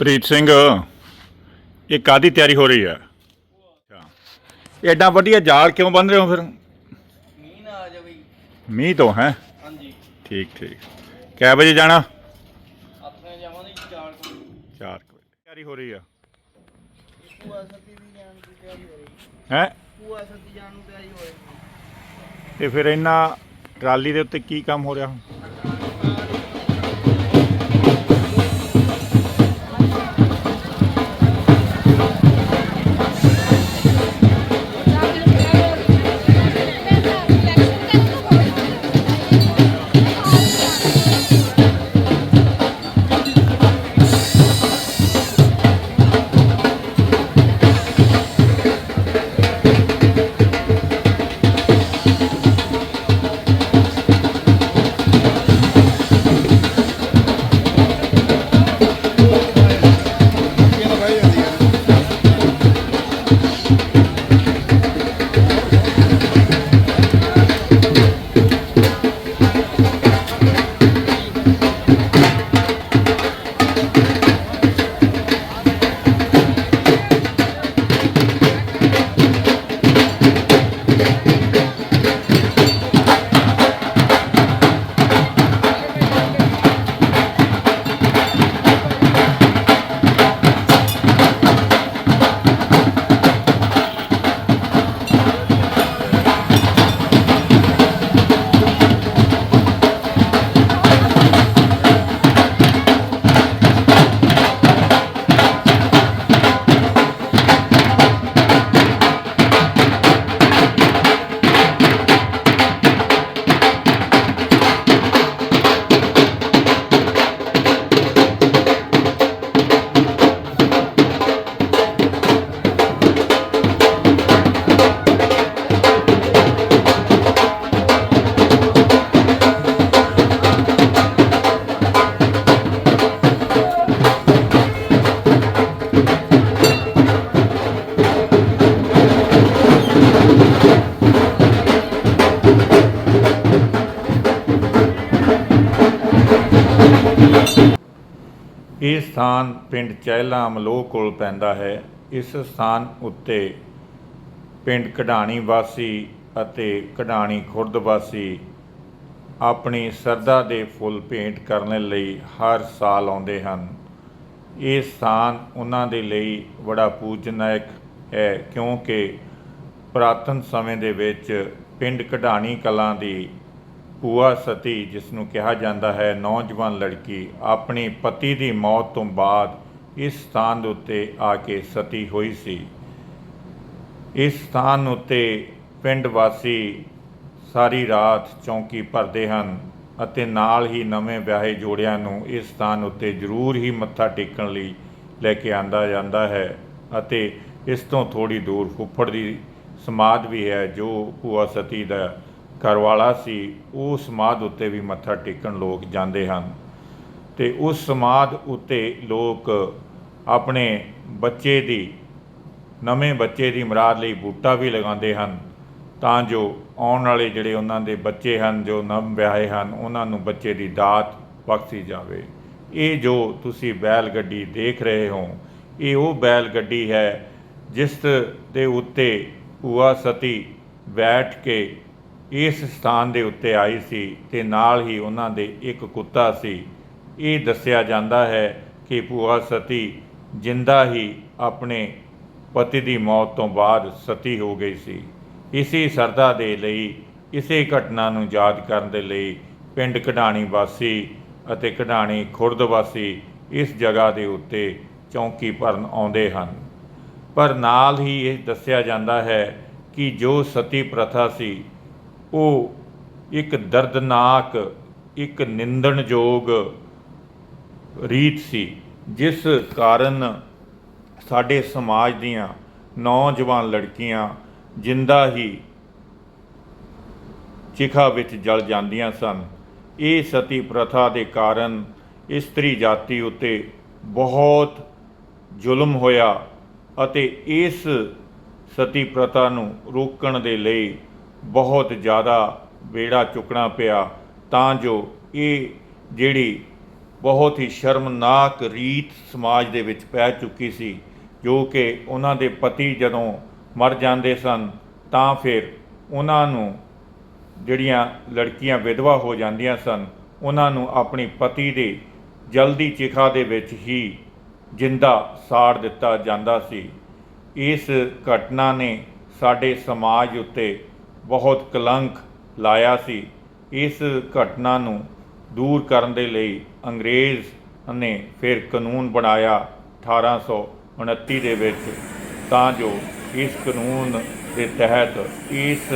ਪ੍ਰੀਤ ਸਿੰਘ ਇਹ ਕਾਦੀ ਤਿਆਰੀ ਹੋ ਰਹੀ ਹੈ? ਐਡਾ ਵਧੀਆ ਜਾਲ ਕਿਉਂ ਬੰਨ ਰਹੇ ਹੋ ਫਿਰ? ਮੀਂਹ ਨਾ ਆ ਜਾਵੇ। ਮੀਂਹ ਤੋਂ ਹੈ? ਹਾਂਜੀ। ਠੀਕ ਠੀਕ। ਕਿੰਨੇ ਵਜੇ ਜਾਣਾ? ਆਪਣੇ ਜਾਵਾਂਗੇ ਜੀ ਚਾਰ ਕੋਲ 4 ਵਜੇ। ਤਿਆਰੀ ਹੋ ਰਹੀ ਆ? ਪੂਆ ਸੱਤੀ ਦੀ ਜਾਣ ਦੀ ਤਿਆਰੀ ਹੋ ਰਹੀ ਹੈ। ਪੂਆ ਸੱਤੀ ਜਾਣ ਨੂੰ ਤਿਆਰੀ ਹੋ ਰਹੀ ਤੇ ਫਿਰ ਇਹਨਾਂ ਟਰਾਲੀ ਦੇ ਉੱਤੇ ਕੀ ਕੰਮ ਹੋ ਰਿਹਾ ਇਹ ਸਥਾਨ ਪਿੰਡ ਚਹਿਲਾ ਅਮਲੋਹ ਕੋਲ ਪੈਂਦਾ ਹੈ। ਇਸ ਸਥਾਨ ਉੱਤੇ ਪਿੰਡ ਕਢਾਣੀ ਵਾਸੀ ਅਤੇ ਕਢਾਣੀ ਖੁਰਦ ਵਾਸੀ ਆਪਣੀ ਸਰਦਾ ਦੇ ਫੁੱਲ ਭੇਂਟ ਕਰਨ ਲਈ ਹਰ ਸਾਲ ਆਉਂਦੇ ਹਨ। ਇਹ ਸਥਾਨ ਉਹਨਾਂ ਦੇ ਲਈ ਬੜਾ ਪੂਜਨਿਕ ਹੈ ਕਿਉਂਕਿ ਪੁਰਾਤਨ ਸਮੇਂ ਦੇ ਵਿੱਚ ਪਿੰਡ ਕਢਾਣੀ ਕਲਾਂ ਦੀ ਭੂਆ ਸਤੀ ਜਿਸ ਨੂੰ ਕਿਹਾ ਜਾਂਦਾ ਹੈ, ਨੌਜਵਾਨ ਲੜਕੀ ਆਪਣੀ ਪਤੀ ਦੀ ਮੌਤ ਤੋਂ ਬਾਅਦ ਇਸ ਸਥਾਨ ਦੇ ਉੱਤੇ ਆ ਕੇ ਸਤੀ ਹੋਈ ਸੀ। ਇਸ ਸਥਾਨ ਉੱਤੇ ਪਿੰਡ ਵਾਸੀ ਸਾਰੀ ਰਾਤ ਚੌਂਕੀ ਭਰਦੇ ਹਨ ਅਤੇ ਨਾਲ ਹੀ ਨਵੇਂ ਵਿਆਹੇ ਜੋੜਿਆਂ ਨੂੰ ਇਸ ਸਥਾਨ ਉੱਤੇ ਜ਼ਰੂਰ ਹੀ ਮੱਥਾ ਟੇਕਣ ਲਈ ਲੈ ਕੇ ਆਂਦਾ ਜਾਂਦਾ ਹੈ ਅਤੇ ਇਸ ਤੋਂ ਥੋੜੀ ਦੂਰ ਫੁੱਫੜ ਦੀ ਸਮਾਧ ਵੀ ਹੈ, ਜੋ ਭੂਆ ਸਤੀ ਦਾ ਘਰਵਾਲਾ ਸੀ, ਉਹ ਸਮਾਧ ਉੱਤੇ ਵੀ ਮੱਥਾ ਟੇਕਣ ਲੋਕ ਜਾਂਦੇ ਹਨ ਤੇ ਉਸ ਸਮਾਧ ਉੱਤੇ ਲੋਕ ਆਪਣੇ ਬੱਚੇ ਦੀ, ਨਵੇਂ ਬੱਚੇ ਦੀ ਮਰਾਦ ਲਈ ਬੂਟਾ ਵੀ ਲਗਾਉਂਦੇ ਹਨ ਤਾਂ ਜੋ ਆਉਣ ਵਾਲੇ ਜਿਹੜੇ ਉਹਨਾਂ ਦੇ ਬੱਚੇ ਹਨ, ਜੋ ਨਵ ਵਿਆਹੇ ਹਨ, ਉਹਨਾਂ ਨੂੰ ਬੱਚੇ ਦੀ ਦਾਤ ਬਖਸ਼ੀ ਜਾਵੇ। ਇਹ ਜੋ ਤੁਸੀਂ ਬੈਲ ਗੱਡੀ ਦੇਖ ਰਹੇ ਹੋ, ਇਹ ਉਹ ਬੈਲ ਗੱਡੀ ਹੈ ਜਿਸ ਦੇ ਉੱਤੇ ਭੂਆ ਸਤੀ ਬੈਠ ਕੇ ਇਸ ਸਥਾਨ ਦੇ ਉੱਤੇ ਆਈ ਸੀ ਤੇ ਨਾਲ ਹੀ ਉਹਨਾਂ ਦੇ ਇੱਕ ਕੁੱਤਾ ਸੀ। ਇਹ ਦੱਸਿਆ ਜਾਂਦਾ ਹੈ ਕਿ ਭੂਆ ਸਤੀ ਜਿੰਦਾ ਹੀ ਆਪਣੇ ਪਤੀ ਦੀ ਮੌਤ ਤੋਂ ਬਾਅਦ ਸਤੀ ਹੋ ਗਈ ਸੀ। ਇਸੇ ਸਰਦਾ ਦੇ ਲਈ, ਇਸੇ ਘਟਨਾ ਨੂੰ ਯਾਦ ਕਰਨ ਦੇ ਲਈ ਪਿੰਡ ਕਢਾਣੀ ਵਾਸੀ ਅਤੇ ਕਢਾਣੀ ਖੁਰਦ ਵਾਸੀ ਇਸ ਜਗ੍ਹਾ ਦੇ ਉੱਤੇ ਚੌਂਕੀ ਭਰਨ ਆਉਂਦੇ ਹਨ। ਪਰ ਨਾਲ ਹੀ ਇਹ ਦੱਸਿਆ ਜਾਂਦਾ ਹੈ ਕਿ ਜੋ ਸਤੀ ਪ੍ਰਥਾ ਸੀ ਉਹ ਇੱਕ ਦਰਦਨਾਕ, ਇੱਕ ਨਿੰਦਣਯੋਗ ਰੀਤ ਸੀ, ਜਿਸ ਕਾਰਨ ਸਾਡੇ ਸਮਾਜ ਦੀਆਂ ਨੌਜਵਾਨ ਲੜਕੀਆਂ ਜਿੰਦਾ ਹੀ ਚਿਖਾ ਵਿੱਚ ਜਲ ਜਾਂਦੀਆਂ ਸਨ। ਇਹ ਸਤੀ ਪ੍ਰਥਾ ਦੇ ਕਾਰਨ ਇਸਤਰੀ ਜਾਤੀ ਉੱਤੇ ਬਹੁਤ ਜ਼ੁਲਮ ਹੋਇਆ ਅਤੇ ਇਸ ਸਤੀ ਪ੍ਰਥਾ ਨੂੰ ਰੋਕਣ ਦੇ ਲਈ ਬਹੁਤ ਜ਼ਿਆਦਾ ਬੇੜਾ ਚੁੱਕਣਾ ਪਿਆ, ਤਾਂ ਜੋ ਇਹ ਜਿਹੜੀ ਬਹੁਤ ਹੀ ਸ਼ਰਮਨਾਕ ਰੀਤ ਸਮਾਜ ਦੇ ਵਿੱਚ ਪੈ ਚੁੱਕੀ ਸੀ, ਜੋ ਕਿ ਉਹਨਾਂ ਦੇ ਪਤੀ ਜਦੋਂ ਮਰ ਜਾਂਦੇ ਸਨ, ਤਾਂ ਫਿਰ ਉਹਨਾਂ ਨੂੰ ਜਿਹੜੀਆਂ ਲੜਕੀਆਂ ਵਿਧਵਾ ਹੋ ਜਾਂਦੀਆਂ ਸਨ, ਉਹਨਾਂ ਨੂੰ ਆਪਣੀ ਪਤੀ ਦੇ ਜਲਦੀ ਚਿਖਾ ਦੇ ਵਿੱਚ ਹੀ ਜਿੰਦਾ ਸਾੜ ਦਿੱਤਾ ਜਾਂਦਾ ਸੀ। ਇਸ ਘਟਨਾ ਨੇ ਸਾਡੇ ਸਮਾਜ ਉੱਤੇ ਬਹੁਤ ਕਲੰਕ ਲਾਇਆ ਸੀ। ਇਸ ਘਟਨਾ ਨੂੰ ਦੂਰ ਕਰਨ ਦੇ ਲਈ ਅੰਗਰੇਜ਼ ਨੇ ਫਿਰ ਕਾਨੂੰਨ ਬਣਾਇਆ 1829 ਦੇ ਵਿੱਚ। ਤਾਂ ਜੋ ਇਸ ਕਾਨੂੰਨ ਦੇ ਤਹਿਤ ਇਸ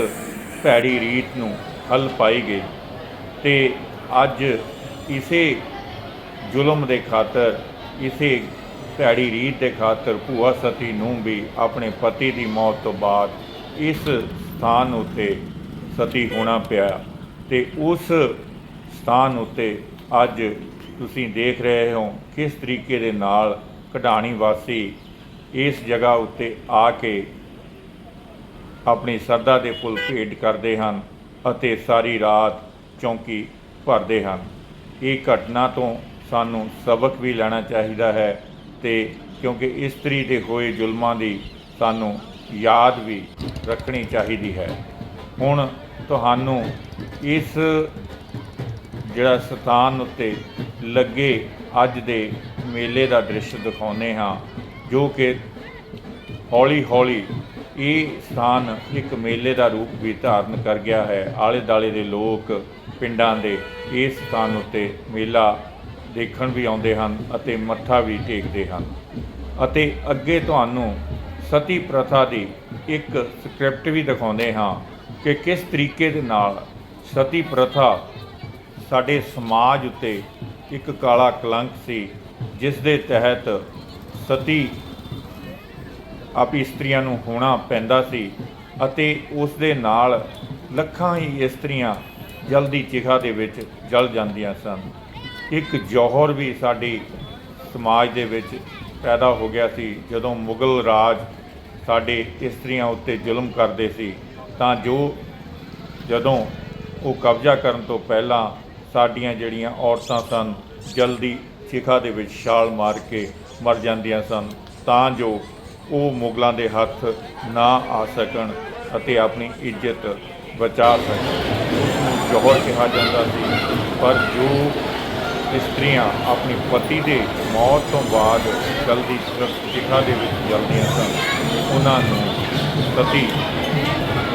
ਭੈੜੀ ਰੀਤ ਨੂੰ ਹੱਲ ਪਾਈ ਗਈ। ਤੇ ਅੱਜ ਇਸੇ ਜ਼ੁਲਮ ਦੇ ਖਾਤਰ, ਇਸੇ ਭੈੜੀ ਰੀਤ ਦੇ ਖਾਤਰ ਭੂਆ ਸਤੀ ਨੂੰ ਵੀ ਆਪਣੇ ਪਤੀ ਦੀ ਮੌਤ ਤੋਂ ਬਾਅਦ ਇਸ ਸਥਾਨ ਉੱਤੇ ਸਤੀ ਹੋਣਾ ਪਿਆ। ਤੇ ਉਸ ਸਥਾਨ ਉੱਤੇ ਅੱਜ ਤੁਸੀਂ ਦੇਖ ਰਹੇ ਹੋ ਕਿਸ ਤਰੀਕੇ ਦੇ ਨਾਲ ਕਢਾਣੀ ਵਾਸੀ ਇਸ ਜਗ੍ਹਾ ਉੱਤੇ ਆ ਕੇ ਆਪਣੀ ਸਰਦਾ ਦੇ ਫੁੱਲ ਭੇਟ ਕਰਦੇ ਹਨ ਅਤੇ ਸਾਰੀ ਰਾਤ ਚੌਂਕੀ ਭਰਦੇ ਹਨ। ਇਹ ਘਟਨਾ ਤੋਂ ਸਾਨੂੰ ਸਬਕ ਵੀ ਲੈਣਾ ਚਾਹੀਦਾ ਹੈ ਤੇ ਕਿਉਂਕਿ ਇਸਤਰੀ ਦੇ ਹੋਏ ਜ਼ੁਲਮਾਂ ਦੀ ਸਾਨੂੰ ਯਾਦ ਵੀ ਰੱਖਣੀ ਚਾਹੀਦੀ ਹੈ। ਹੁਣ ਤੁਹਾਨੂੰ ਇਸ ਜਿਹੜਾ ਸਥਾਨ ਉੱਤੇ ਲੱਗੇ ਅੱਜ ਦੇ ਮੇਲੇ ਦਾ ਦ੍ਰਿਸ਼ ਦਿਖਾਉਂਦੇ ਹਾਂ, ਜੋ ਕਿ ਹੌਲੀ ਹੌਲੀ ਇਹ ਸਥਾਨ ਇੱਕ ਮੇਲੇ ਦਾ ਰੂਪ ਵੀ ਧਾਰਨ ਕਰ ਗਿਆ ਹੈ। ਆਲੇ ਦਾਲੇ ਦੇ ਲੋਕ ਪਿੰਡਾਂ ਦੇ ਇਸ ਸਥਾਨ ਉੱਤੇ ਮੇਲਾ ਦੇਖਣ ਵੀ ਆਉਂਦੇ ਹਨ ਅਤੇ ਮੱਥਾ ਵੀ ਟੇਕਦੇ ਹਨ। ਅਤੇ ਅੱਗੇ ਤੁਹਾਨੂੰ ਸਤੀ ਪ੍ਰਥਾ ਦੀ ਇੱਕ ਸਕ੍ਰਿਪਟ ਵੀ ਦਿਖਾਉਂਦੇ ਹਾਂ ਕਿ ਕਿਸ ਤਰੀਕੇ ਦੇ ਨਾਲ ਸਤੀ ਪ੍ਰਥਾ ਸਾਡੇ ਸਮਾਜ ਉੱਤੇ ਇੱਕ ਕਾਲਾ ਕਲੰਕ ਸੀ, ਜਿਸ ਦੇ ਤਹਿਤ ਸਤੀ ਆਪ ਇਸਤਰੀਆਂ ਨੂੰ ਹੋਣਾ ਪੈਂਦਾ ਸੀ ਅਤੇ ਉਸ ਦੇ ਨਾਲ ਲੱਖਾਂ ਹੀ ਇਸਤਰੀਆਂ ਜਲਦੀ ਚਿਖਾ ਦੇ ਵਿੱਚ ਜਲ ਜਾਂਦੀਆਂ ਸਨ। ਇੱਕ ਜੋਹਰ ਵੀ ਸਾਡੀ ਸਮਾਜ ਦੇ ਵਿੱਚ ਪੈਦਾ ਹੋ ਗਿਆ ਸੀ, ਜਦੋਂ ਮੁਗਲ ਰਾਜ ਸਾਡੇ ਇਸਤਰੀਆਂ ਉੱਤੇ ਜ਼ੁਲਮ ਕਰਦੇ ਸੀ, ਤਾਂ ਜੋ ਜਦੋਂ ਉਹ ਕਬਜ਼ਾ ਕਰਨ ਤੋਂ ਪਹਿਲਾਂ ਸਾਡੀਆਂ ਜਿਹੜੀਆਂ ਔਰਤਾਂ ਸਨ, ਜਲਦੀ ਸ਼ਿਖਾ ਦੇ ਵਿੱਚ ਛਾਲ ਮਾਰ ਕੇ ਮਰ ਜਾਂਦੀਆਂ ਸਨ, ਤਾਂ ਜੋ ਉਹ ਮੁਗਲਾਂ ਦੇ ਹੱਥ ਨਾ ਆ ਸਕਣ ਅਤੇ ਆਪਣੀ ਇੱਜ਼ਤ ਬਚਾ ਸਕਣ। ਉਸ ਕਿਹਾ ਜਾਂਦਾ ਸੀ, ਪਰ ਜੋ ਇਸਤਰੀਆਂ ਆਪਣੀ ਪਤੀ ਦੇ ਮੌਤ ਤੋਂ ਬਾਅਦ ਜਲਦੀ ਚਿਖਾ ਦੇ ਵਿੱਚ ਜਲਦੀਆਂ ਸਨ ਉਹਨਾਂ ਨੂੰ ਸਤੀ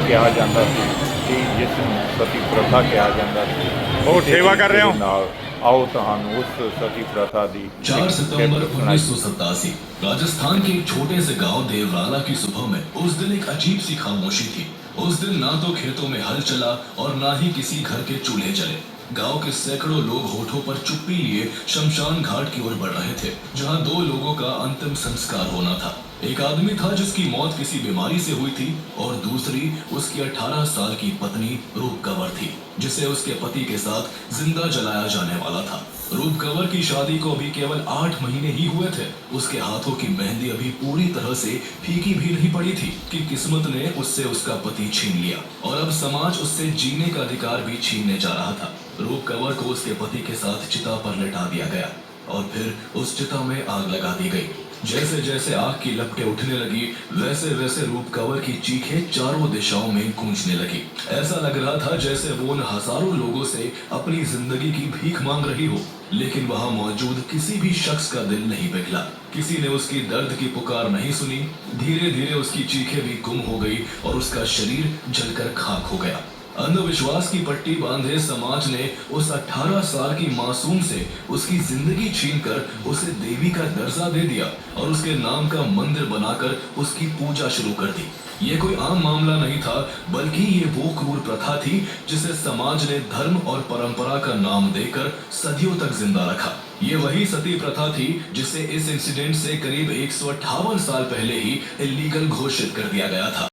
ਕਿਹਾ ਜਾਂਦਾ ਸੀ ਕਿ ਜਿਸ ਨੂੰ ਸਤੀ ਪ੍ਰਥਾ ਕਿਹਾ ਜਾਂਦਾ ਸੀ ਉਹ ਸੇਵਾ ਕਰ ਰਹੇ ਹੋ? ਨਾਲ ਆਓ ਤੁਹਾਨੂੰ ਉਸ ਸਤੀ ਪ੍ਰਥਾ ਦੀ 4 ਇੱਕ सितंबर clip ਸੁਣਾਈ। 1987 राजस्थान के एक छोटे से गांव देवराला की सुबह में उस दिन एक अजीब सी खामोशी थी उस दिन ना तो खेतों में हल चला और ना ही किसी घर के चूल्हे जले गाँव के सैकड़ों लोग होठों पर चुप्पी लिए शमशान घाट की ओर बढ़ रहे थे, जहाँ दो लोगों का अंतिम संस्कार होना था। एक आदमी था जिसकी मौत किसी बीमारी से हुई थी और दूसरी उसकी 18 साल की पत्नी रूप कंवर थी, जिसे उसके पति के साथ ज़िंदा जलाया जाने वाला था। रूप कंवर की शादी को अभी केवल आठ महीने ही हुए थे। उसके हाथों की मेहंदी अभी पूरी तरह से फीकी भी नहीं पड़ी थी कि किस्मत ने उससे उसका पति छीन लिया, और अब समाज उससे जीने का अधिकार भी छीनने जा रहा था। रूप कंवर को उसके पति के साथ चिता पर लिटा दिया गया और फिर उस चिता में आग लगा दी गई। जैसे जैसे आग की लपटे उठने लगी, वैसे वैसे रूप कंवर की चीखें चारों दिशाओं में गूंजने लगी। ऐसा लग रहा था जैसे वो उन हज़ारों लोगों से अपनी ज़िंदगी की भीख मांग रही हो। लेकिन वहाँ मौजूद किसी भी शख्स का दिल नहीं पिघला। किसी ने उसकी दर्द की पुकार नहीं सुनी। धीरे धीरे उसकी चीखें भी गुम हो गई और उसका शरीर जलकर खाक हो गया। अंधविश्वास की पट्टी बांधे समाज ने उस 18 साल की मासूम से उसकी ज़िंदगी छीनकर उसे देवी का दर्जा दे दिया और उसके नाम का मंदिर बनाकर उसकी पूजा शुरू कर दी। ये कोई आम मामला नहीं था, बल्कि ये वो क्रूर प्रथा थी जिसे समाज ने धर्म और परंपरा का नाम देकर सदियों तक ज़िंदा रखा। ये वही सती प्रथा थी जिसे इस इंसिडेंट से करीब एक सौ अठावन साल पहले ही इलीगल घोषित कर दिया गया था।